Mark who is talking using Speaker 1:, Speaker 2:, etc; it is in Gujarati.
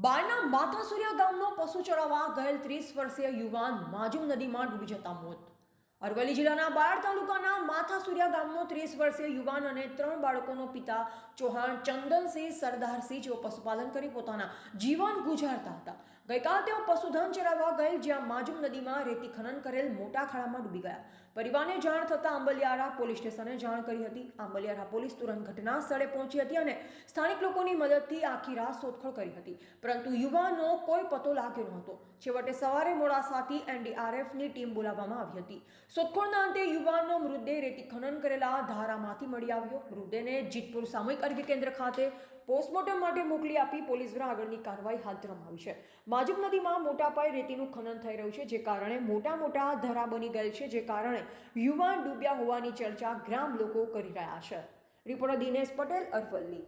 Speaker 1: માથાસુરિયા ગામનો પશુ ચરાવવા ગયેલ ત્રીસ વર્ષીય યુવાન માજુમ નદીમાં ડૂબી જતા મોત. અરવલ્લી જિલ્લાના બાળ તાલુકાના માથાસુરિયા ગામનો ત્રીસ વર્ષીય યુવાન અને ત્રણ બાળકોનો પિતા ચૌહાણ ચંદનસિંહ સરદારસિંહ જેઓ પશુપાલન કરી પોતાના જીવન ગુજારતા હતા. ગઈકાલ તેઓ પશુધન ચરાવવા ગયેલ, જ્યાં માજુમ નદીમાં રેતી ખનન કરેલ મોટા ખાડામાં ડૂબી ગયા. પરિવારને જાણ થતાં આંબલિયારા પોલીસ સ્ટેશને જાણ કરી હતી. આંબલિયારા પોલીસ તુરંત ઘટના સ્થળે પહોંચી હતી અને સ્થાનિક લોકોની મદદથી આખી રાત શોધખોળ કરી હતી. પરંતુ યુવાનો કોઈ પતો લાગ્યો નહોતો છેવટે સવારે મોડાસાથી એનડીઆરએફની ટીમ બોલાવવામાં આવી હતી. શોધખોળના અંતે યુવાનનો મૃતદેહ રેતી ખનન કરેલા ધારામાંથી મળી આવ્યો. મૃતદેહને જીતપુર સામૂહિક આરોગ્ય કેન્દ્ર ખાતે પોસ્ટમોર્ટમ માટે મોકલી આપી પોલીસ દ્વારા આગળની કાર્યવાહી હાથ ધરવામાં છે. માજુબ નદીમાં મોટા પાયે રેતીનું ખનન થઈ રહ્યું છે, જે કારણે મોટા મોટા ધરા બની ગયેલ છે, જે કારણે યુવાન ડૂબ્યા હોવાની ચર્ચા ગ્રામ લોકો કરી રહ્યા છે. રિપોર્ટર દિનેશ પટેલ, અરવલ્લી.